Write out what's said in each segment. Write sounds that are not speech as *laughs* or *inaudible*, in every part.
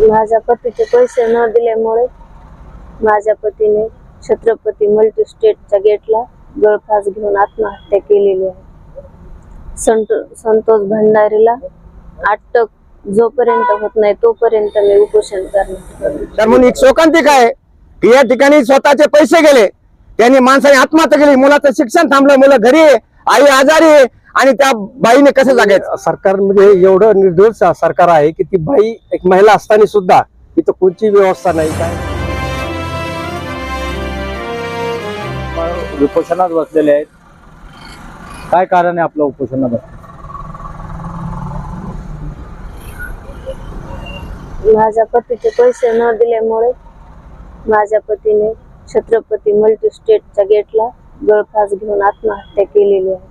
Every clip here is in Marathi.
माझ्या पतीचे पैसे न दिल्यामुळे माझ्या पतीने छत्रपती मल्टी स्टेटच्या गेटला गळफास घेऊन आत्महत्या केलेली आहे. संत संतोष भंडारीला अटक जोपर्यंत होत नाही तोपर्यंत मी उपोषण करणार. तर म्हणून एक शोकांतिक आहे की या ठिकाणी स्वतःचे पैसे गेले. त्यांनी माणसाने आत्महत्या केली. मुलाचं शिक्षण थांबलं. मुलं घरी आहे. आई आजारी आहे. आणि त्या बाईने कसं जागायचं? सरकारमध्ये एवढं निर्दोष सरकार आहे की ती बाई एक महिला असताना सुद्धा इथं कोणची व्यवस्था नाही. काय? उपोषणात बसलेले आहेत. काय कारण आहे आपलं उपोषणात? बसलं माझ्या पतीचे पैसे न दिल्यामुळे माझ्या पतीने छत्रपती मल्टीस्टेटच्या गेटला गळफास घेऊन आत्महत्या केलेली आहे.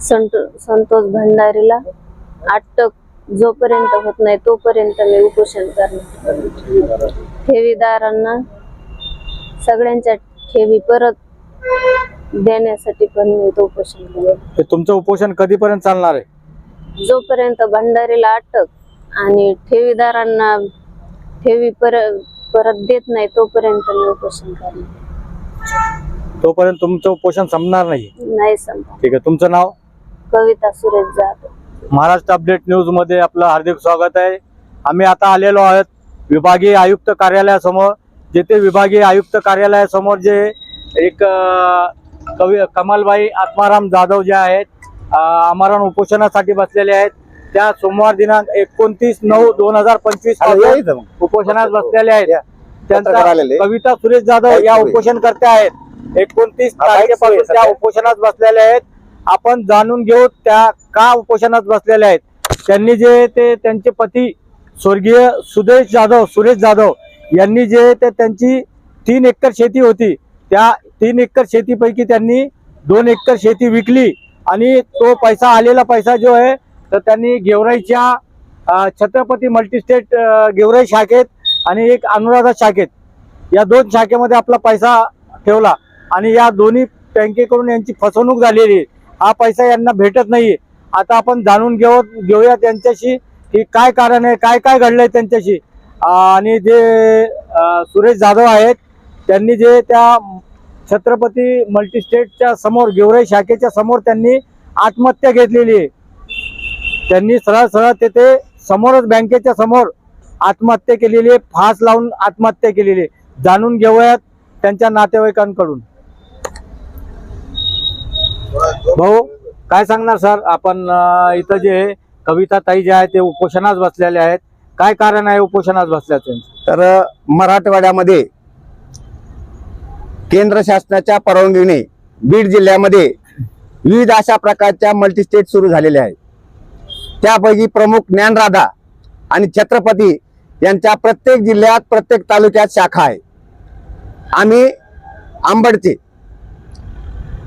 संत संतोष भंडारीला अटक जोपर्यंत होत नाही तोपर्यंत मी उपोषण करणार. ठेवीदारांना सगळ्यांच्या ठेवी परत देण्यासाठी पण मी इथं उपोषण करणार. तुमचं उपोषण कधीपर्यंत चालणार आहे? जोपर्यंत भंडारीला अटक आणि ठेवीदारांना ठेवी परत परत देत नाही तोपर्यंत मी उपोषण करणार. तोपर्यंत तुमचं उपोषण संपणार नाही? नाही संपा ठीक आहे. तुमचं नाव? कविता सुरेश जाधव. महाराष्ट्र अपडेट न्यूजमध्ये आपलं हार्दिक स्वागत आहे. आम्ही आता आलेलो आहोत विभागीय आयुक्त कार्यालयासमोर जेथे विभागीय आयुक्त कार्यालयासमोर जे एक कवी कमालबाई आत्माराम जाधव जे आहेत आमरण उपोषणासाठी बसलेले आहेत. त्या सोमवार दिनांक एकोणतीस नऊ दोन हजार पंचवीस उपोषणात बसलेले आहेत. त्यांचा. कविता सुरेश जाधव या उपोषणकर्त्या आहेत. एकोणतीस हा, तारखेपासून त्या. उपोषणात बसलेल्या आहेत. आपण जाणून घेऊ त्या का उपोषणात बसलेल्या आहेत. त्यांनी जे ते त्यांचे पती स्वर्गीय सुदेश जाधव सुरेश जाधव यांनी जे ते त्यांची तीन एकर शेती होती त्या तीन एकर शेतीपैकी त्यांनी दोन एकर शेती विकली आणि तो पैसा आलेला पैसा जो आहे तर त्यांनी गेवराईच्या छत्रपती मल्टीस्टेट गेवराई शाखेत आणि एक अनुराधा शाखेत या दोन शाखेमध्ये आपला पैसा ठेवला आणि या दोन्ही बँकेकडून यांची फसवणूक झालेली आहे. हा पैसा यांना भेटत नाहीये. आता आपण जाणून घेऊ घेऊया त्यांच्याशी की काय कारण आहे काय काय घडलंय त्यांच्याशी. आणि जे सुरेश जाधव आहेत त्यांनी जे त्या छत्रपती मल्टीस्टेटच्या समोर गेवराई शाखेच्या समोर त्यांनी आत्महत्या घेतलेली आहे. त्यांनी सरळ सरळ तेथे समोरच बँकेच्या समोर आत्महत्या केलेली आहे फास लावून आत्महत्या केलेली आहे. जाणून घेऊयात त्यांच्या नातेवाईकांकडून. भाऊ काय सांगणार सर? आपण इथं जे कविता ताई जे आहे ते उपोषणात बसलेले आहेत. काय कारण आहे उपोषणात बसल्याचं? तर मराठवाड्यामध्ये केंद्र शासनाच्या परवानगीने बीड जिल्ह्यामध्ये विविध अशा प्रकारच्या मल्टीस्टेट सुरू झालेल्या आहेत. त्यापैकी प्रमुख ज्ञानराधा आणि छत्रपती यांच्या प्रत्येक जिल्ह्यात प्रत्येक तालुक्यात शाखा आहे. आम्ही आंबडचे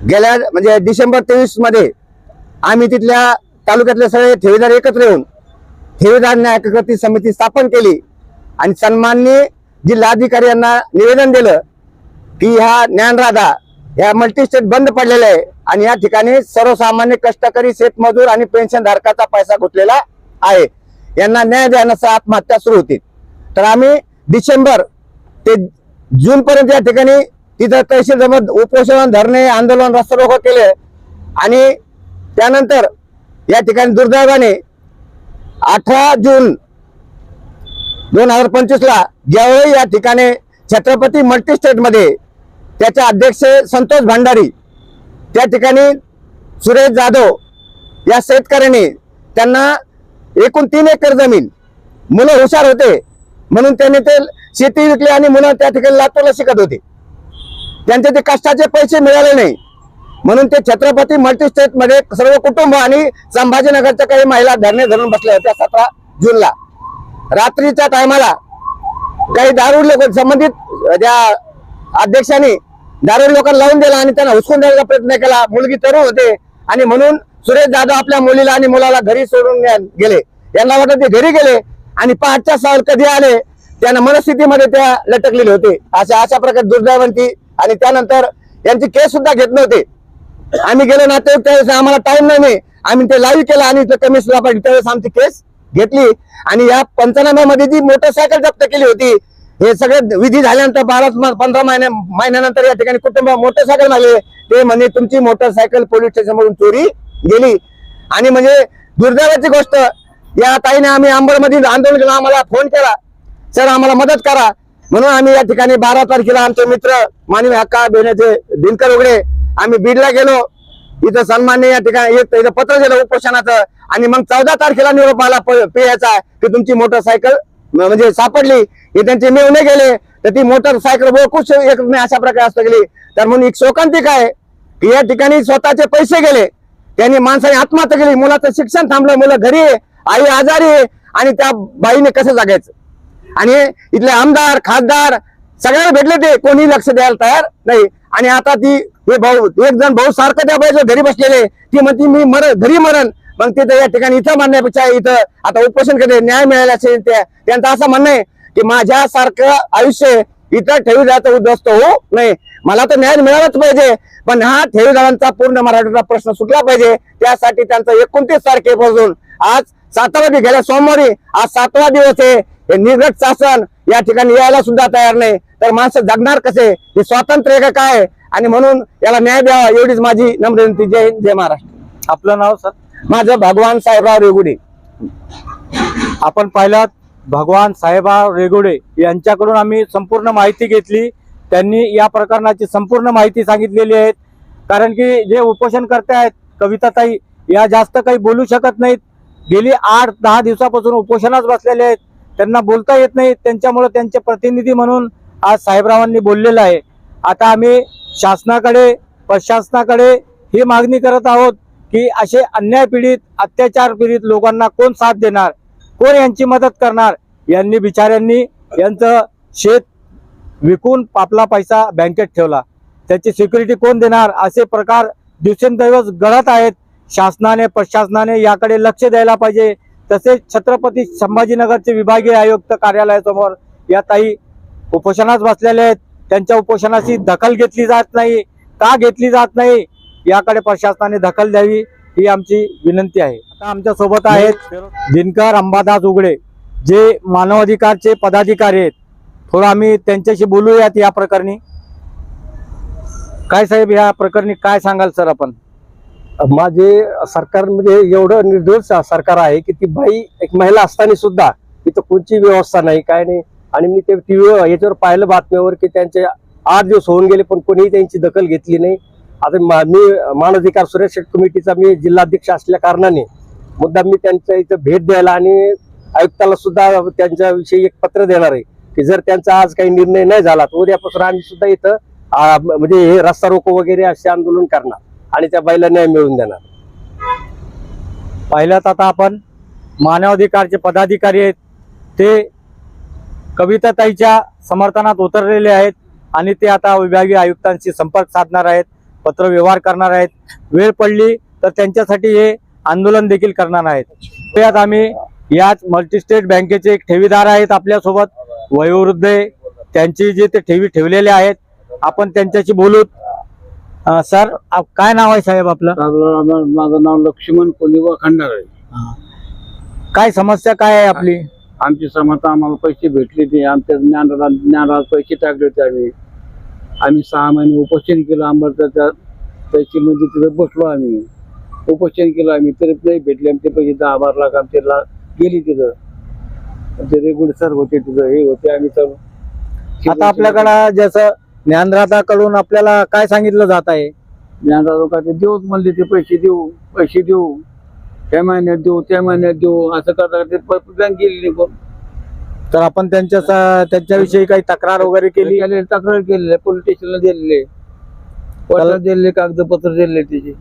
गेल्या म्हणजे डिसेंबर तेवीसमध्ये आम्ही तिथल्या तालुक्यातले सगळे ठेवीदार एकत्र येऊन ठेवीदार न्याय कृती समिती स्थापन केली आणि सन्माननीय जिल्हाधिकारी यांना निवेदन दिलं की ह्या ज्ञानराधा ह्या मल्टीस्टेट बंद पडलेल्या आहे आणि या ठिकाणी सर्वसामान्य कष्टकरी शेतमजूर आणि पेन्शन धारकाचा पैसा गुंतलेला आहे. यांना न्याय देण्याचा आत्महत्या सुरू होती. तर आम्ही डिसेंबर ते जून पर्यंत या ठिकाणी तिथं तहसील जमत उपोषण धरणे आंदोलन रस्ता रोखो केले. आणि त्यानंतर या ठिकाणी दुर्दैवाने अठरा जून दोन हजार पंचवीसला ज्यावेळी या ठिकाणी छत्रपती मल्टी स्टेटमध्ये त्याचे अध्यक्ष संतोष भंडारी त्या ठिकाणी सुरेश जाधव या शेतकऱ्यांनी त्यांना एकूण तीन एकर जमीन मुलं हुशार होते. म्हणून त्यांनी ते शेती विकली आणि मुलं त्या ठिकाणी लातूरला शिकत होते. त्यांचे ते कष्टाचे पैसे मिळाले नाही. म्हणून ते छत्रपती मल्टीस्टेटमध्ये सर्व कुटुंब आणि संभाजीनगरच्या काही महिला धरणे धरून बसल्या होत्या सतरा जूनला. रात्रीच्या टायमाला काही दारू लोक संबंधित त्या अध्यक्षांनी दारू लोकांना लावून दिला आणि त्यांना हुसकून द्यायचा प्रयत्न केला. मुलगी तरुण होते आणि म्हणून सुरेश जाधव आपल्या मुलीला आणि मुलाला घरी सोडून गेले. यांना वाटत ते घरी गेले आणि पाठच्या साल कधी आले? त्यांना मनस्थितीमध्ये त्या लटकलेले होते. अशा अशा प्रकारे दुर्दैवंती आणि त्यानंतर यांची केस सुद्धा घेत नव्हते. आम्ही गेलो ना त्यावेळेस आम्हाला टाइम नाही नाही आम्ही ते लाईव्ह केलं आणि कमिशनला पाहिजे त्यावेळेस आमची केस घेतली. आणि या पंचनाम्यामध्ये जी मोटरसायकल जप्त केली होती हे सगळे विधी झाल्यानंतर बारा पंधरा महिन्या महिन्यानंतर या ठिकाणी कुटुंब मोटरसायकल मागले ते म्हणे तुमची मोटरसायकल पोलीस स्टेशनमधून चोरी गेली. आणि म्हणजे दुर्दैवाची गोष्ट या ताईने आम्ही अंबरमधील आंदोलन केलं. आम्हाला फोन केला. सर आम्हाला मदत करा. म्हणून आम्ही या ठिकाणी बारा तारखेला आमचे मित्र मानवी हक्का बेण्याचे दिनकर उघडे आम्ही बीडला गेलो. इथं सन्मान्य या ठिकाणी इथं पत्र दिलं उपोषणाचं. आणि मग चौदा तारखेला निरोप आला प- पेयाचा की तुमची मोटरसायकल म्हणजे सापडली. हे त्यांचे मिळवणे गेले. तर ती मोटरसायकल बोकुश एक अशा प्रकारे असं गेली. तर म्हणून एक शोकांतिक आहे की या ठिकाणी स्वतःचे पैसे गेले. त्यांनी माणसाने आत्महत्या केली. मुलाचं शिक्षण थांबलं. मुलं घरी आई आजारी आणि त्या बाईने कसं जागायचं? आणि इथले आमदार खासदार सगळ्यांना भेटले ते कोणी लक्ष द्यायला तयार नाही. आणि आता ती हे भाऊ एक जण भाऊ सारखं त्या बाईचं घरी बसलेले ती म्हणते मी मर घरी मरण. मग ते या ठिकाणी इथं म्हणण्यापेक्षा इथं आता उपोषण करते न्याय मिळाला असेल त्यांचं असं म्हणणं आहे की माझ्यासारखं आयुष्य इथं ठेवीदाराचा उद्ध्वस्त होऊ नये. मला तर न्याय मिळालाच पाहिजे पण हा ठेवीदारांचा पूर्ण मराठीचा प्रश्न सुटला पाहिजे. त्यासाठी त्यांचं एकोणतीस तारखेपासून आज सातवा दिवस गेल्या सोमवारी आज सातवा दिवस आहे. हे निर्गत शासन या ठिकाणी यायला सुद्धा तयार नाही. तर माणसं जगणार कसे? हे स्वातंत्र्य काय? आणि म्हणून याला न्याय द्यावा एवढीच माझी नम्र विनंती. जय हिंद जय महाराष्ट्र. आपलं नाव सर? माझं भगवान साहेबराव रेगुडे. आपण पाहिलात भगवान साहेबराव रेगोडे यांच्याकडून आम्ही संपूर्ण माहिती घेतली. त्यांनी या प्रकरणाची संपूर्ण माहिती सांगितलेली आहे. कारण की जे उपोषण करते आहेत कविताताई या जास्त काही बोलू शकत नाहीत. गेली आठ दहा दिवसापासून उपोषणात बसलेले आहेत. त्यांना बोलता येत नाही. त्यांच्यामुळं त्यांचे प्रतिनिधी म्हणून आज साहेबरावांनी बोललेलं आहे. आता आम्ही शासनाकडे प्रशासनाकडे ही मागणी करत आहोत की असे अन्याय पीडित अत्याचार पीडित लोकांना कोण साथ देणार? कोण यांची मदत करणार? यांनी बिचाऱ्यांनी यांचं शेत विकून आपला पैसा बँकेत ठेवला. त्याची सिक्युरिटी कोण देणार? असे प्रकार दिवसेंदिवस घडत आहेत. शासनाने प्रशासनाने याकडे लक्ष द्यायला पाहिजे. तसेच छत्रपती संभाजीनगरचे विभागीय आयुक्त कार्यालयासमोर या ताई उपोषणास बसलेल्या आहेत. त्यांच्या उपोषणाची दखल घेतली जात नाही. का घेतली जात नाही? याकडे प्रशासनाने दखल द्यावी ही आमची विनंती आहे. आता आमच्यासोबत आहेत दिनकर अंबादास उघडे जे मानवाधिकारचे पदाधिकारी आहेत. थोडं आम्ही त्यांच्याशी बोलूयात या प्रकरणी. काय साहेब या प्रकरणी काय सांगाल सर आपण? माझे सरकार म्हणजे एवढं निर्दोष सरकार आहे की ती बाई एक महिला असताना सुद्धा तिथं कोणची व्यवस्था नाही काय नाही. आणि मी ते टी व्हीवर याच्यावर पाहिलं बातम्यावर की त्यांचे आठ दिवस होऊन गेले पण कोणीही त्यांची दखल घेतली नाही. आता मा- मी मानवाधिकार सुरक्षा कमिटीचा मी जिल्हाध्यक्ष असल्या कारणाने मुद्दा मी त्यांच्या इथं भेट द्यायला आणि आयुक्ताला सुद्धा त्यांच्याविषयी एक पत्र देणार आहे की जर त्यांचा आज काही निर्णय नाही झाला तर उद्यापासून आम्ही सुद्धा इथं म्हणजे हे रस्ता रोको वगैरे असे आंदोलन करणार. आणि त्या बाईला न्याय मिळवून देणार. पहिल्यात आता आपण मानवाधिकारचे पदाधिकारी आहेत. ते कविताताईच्या समर्थनात उतरलेले आहेत आणि ते आता विभागीय आयुक्तांशी संपर्क साधणार आहेत पत्रव्यवहार करणार आहेत. वेळ पडली तर त्यांच्यासाठी हे आंदोलन देखील करणार आहेत. त्यात आम्ही याच मल्टीस्टेट बँकेचे एक ठेवीदार आहेत आपल्यासोबत वयोवृद्ध त्यांची जे ते ठेवी ठेवलेले आहेत आपण त्यांच्याशी बोलू सर आप- काय नाव आहे साहेब आपलं? माझं माझं नाव लक्ष्मण कोलिवा खंडार आहे काय समस्या काय आहे आपली? आमची समता आम्हाला पैसे भेटले ते आमच्या ज्ञानरा ज्ञानाला पैसे टाकले होते आम्ही. आम्ही सहा महिने उपोषण केलं अमृताच्या पैसे म्हणजे तिथं बसलो आम्ही. उपोषण केलं आम्ही तरी नाही भेटले आमचे पैसे दहा बारा लाख आमचे ला गेली तिथं. ते रेगुलर सर होते तिथं हे होते आम्ही तर. आता आपल्याकडं जसं ज्ञानराधाकडून आपल्याला काय सांगितलं जात आहे? ज्ञानरा लोकांचे देऊच म्हणले ते पैसे देऊ पैसे देऊ. त्या महिन्यात देऊ त्या महिन्यात देऊ. असं करता करता ते बँक गेली नाही तर आपण त्यांच्या त्यांच्याविषयी काही तक्रार वगैरे केली? तक्रार केलेली. पोलीस स्टेशनला दिलेले. कोर्टात दिलेले कागदपत्र दिलेले त्याचे.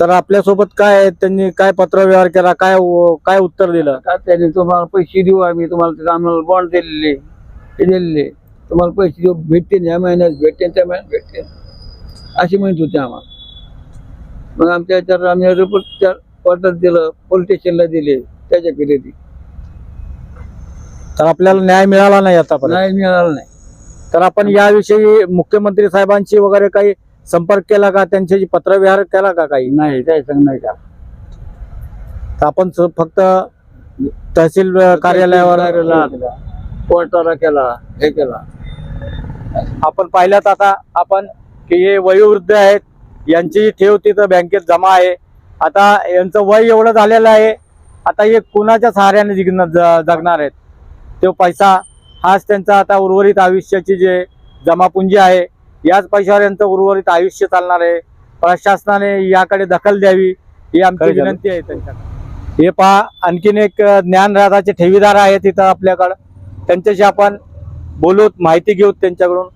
तर आपल्यासोबत काय आहे? त्यांनी काय पत्रव्यवहार केला? काय काय उत्तर दिलं? का त्याने तुम्हाला पैसे देऊ आम्ही. तुम्हाला ते आम्हाला बॉन्ड दिलेले. हे दिलेले. तुम्हाला पैसे देऊ भेटते या महिन्यात भेटते त्या महिन्यात भेटते अशी म्हणत होते आम्हाला. मग आमच्या याच्यावर आम्ही रिपोर्ट कोर्टात दिलं पोलीस स्टेशनला दिले त्याच्या फिर्यादी तर आपल्याला न्याय मिळाला नाही आतापर्यंत नाही मिळालं नाही. तर आपण याविषयी मुख्यमंत्री साहेबांशी वगैरे काही संपर्क केला का? त्यांच्याशी पत्रव्यवहार केला का काही? नाही सांग नाही का तर आपण स- फक्त तहसील कार्यालयावर कोर्टाला केला हे केला. आपण पाहिल्यात आता आपण की हे वयोवृद्ध आहेत यांची ठेव तिथं बँकेत जमा आहे. आता यांचं वय एवढं झालेलं आहे आता हे कुणाच्या सहाऱ्याने जिग्न- ज- जगणार आहेत? तो पैसा हाच त्यांचा आता उर्वरित आयुष्याची जे जमापुंजी आहे याच पैशावर यांचं उर्वरित आयुष्य चालणार आहे. प्रशासनाने याकडे दखल द्यावी ही आमची. विनंती आहे त्यांच्याकडे. हे पहा आणखीन एक अ, ज्ञानराधाचे ठेवीदार आहेत इथं आपल्याकडं. त्यांच्याशी आपण बोलूत माहिती घेऊत त्यांच्याकडून.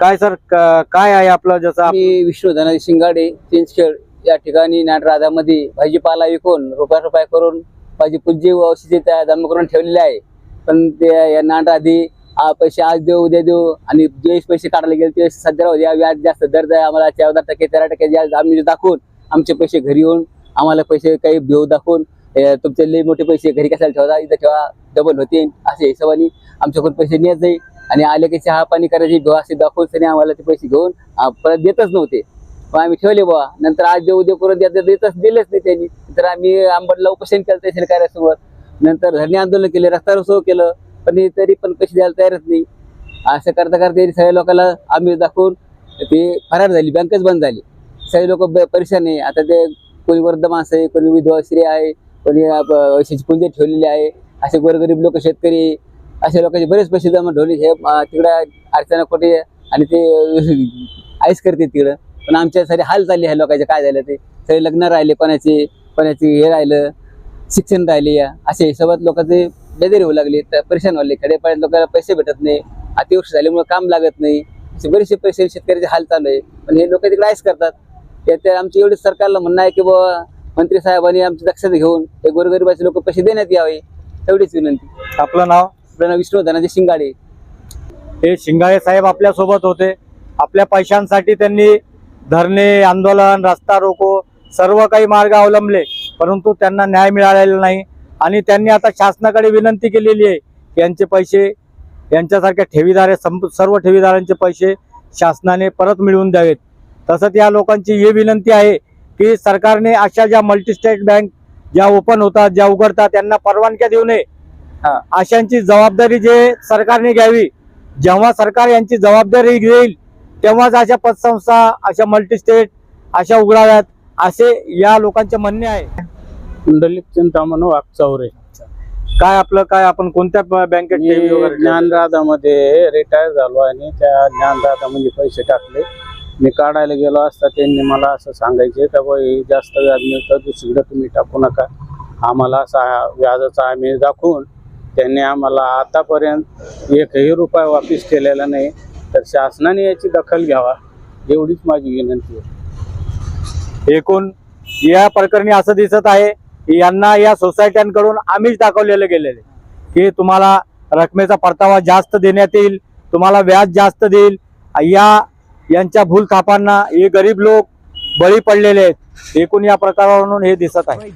काय सर काय आहे आपलं जसं विष्णू मी विष्णू शिंगाडे चिंचखेड या ठिकाणी नाटराधामध्ये भाजीपाला विकून रुपया रुपया करून माझी पूज्य औषधी त्या जमा करून ठेवलेले आहे. पण ते या नाटराधी पैसे आज देऊ उद्या देऊ आणि जे पैसे काढायला गेले ते सध्या व्याज जास्त दर द्या आम्हाला चौदा टक्के तेरा टक्के व्याज आम्ही दाखवून आमचे पैसे घरी येऊन आम्हाला पैसे काही देऊ दाखवून तुमचे लई मोठे पैसे घरी कशाला ठेवा इथं ठेवा डबल होतील. अशा हिशोबाने आमच्याकडून पैसे नेत जाई आणि आले की चहा पाणी करायची असे दाखवून त्याने आम्हाला ते पैसे घेऊन परत देतच नव्हते. मग आम्ही ठेवले बुवा. नंतर आज देऊ देऊ करून देतच दिलेच नाही त्यांनी. तर आम्ही आंबडला उपोषण केलं तहसील कार्यासोबत नंतर धरणे आंदोलन केले रस्ता रोको केलं पण तरी पण पैसे द्यायला तयारच नाही. असं करता करता यांनी सगळ्या लोकांना आम्ही दाखवून ते फरार झाली बँकच बंद झाली. सगळे लोक परेशान आहे. आता ते कोणी वृद्ध माणसं आहे कोणी विधवा स्त्री आहे कोणी पैशाची पुंजे ठेवलेली आहे. असे गोरगरीब लोक शेतकरी अशा लोकांचे बरेच पैसे जमा ठेवले हे तिकडं अर्चना कोटे आणि ते *laughs* आईस करते तिकडं. पण आमच्यासाठी हाल चालले ह्या लोकांचे काय झालं ते? सगळे लग्न राहिले कोणाचे कोणाचे हे राहिलं शिक्षण राहिले या. असे हिशोबात लोकांचे बेजारी होऊ लागले तर परेशान व्हायले खेडेपाड्यात लोकांना पैसे भेटत नाही अतिवृष्टी झाल्यामुळे काम लागत नाही. असे बरेचसे पैसे शेतकऱ्याचे हाल चालू आहे. पण हे लोक तिकडे आईस करतात. त्या ते आमची एवढी सरकारला म्हणणं आहे की बुवा मंत्री साहेबांनी आमची दक्षता घेऊन हे गोरगरिबाचे लोक पैसे देण्यात यावे. एवढीच विनंती. आपलं नाव? आपलं नाव विष्णू धनाजी शिंगाडे. हे शिंगाळे साहेब आपल्यासोबत होते. आपल्या पैशांसाठी त्यांनी धरणे आंदोलन रस्ता रोको सर्व काही मार्ग अवलंबले परंतु त्यांना न्याय मिळालेला नाही. आणि त्यांनी आता शासनाकडे विनंती केलेली आहे की यांचे पैसे यांच्यासारख्या ठेवीदार सर्व ठेवीदारांचे पैसे शासनाने परत मिळवून द्यावेत. तसंच या लोकांची ही विनंती आहे की सरकारने अशा ज्या मल्टीस्टेट बँक ज्या ओपन होतात ज्या उघडतात त्यांना परवानग्या देऊ नये. अशांची जबाबदारी जे सरकारने घ्यावी जेव्हा सरकार यांची जबाबदारी घेईल तेव्हाच अशा पतसंस्था अशा मल्टीस्टेट अशा उघडाव्यात असे या लोकांचे म्हणणे आहे. कुंडलिक चिंतामण वागचौरे काय आपलं काय आपण कोणत्या बँकेत? ज्ञानराधामध्ये रिटायर झालो आणि त्या ज्ञानराधामध्ये पैसे टाकले. मी काढायला गेलो असता त्यांनी मला असं सांगायचे का बुवा हे जास्त व्याज मिळतं दुसरीकडं तुम्ही टाकू नका. आम्हाला असा व्याजाचा आम्ही दाखवून त्यांनी आम्हाला आतापर्यंत एकही रुपया वापिस केलेला नाही. तर शासनाने याची दखल घ्यावा एवढीच माझी विनंती आहे. एकूण या प्रकरणी असं दिसत आहे की यांना या सोसायट्यांकडून आम्हीच दाखवलेलं गेलेले. की तुम्हाला रकमेचा परतावा जास्त देण्यात येईल तुम्हाला व्याज जास्त देईल. या यांच्या भूल थापांना हे गरीब लोक बळी पडलेले आहेत. एकूण या प्रकारावरून हे दिसत आहे.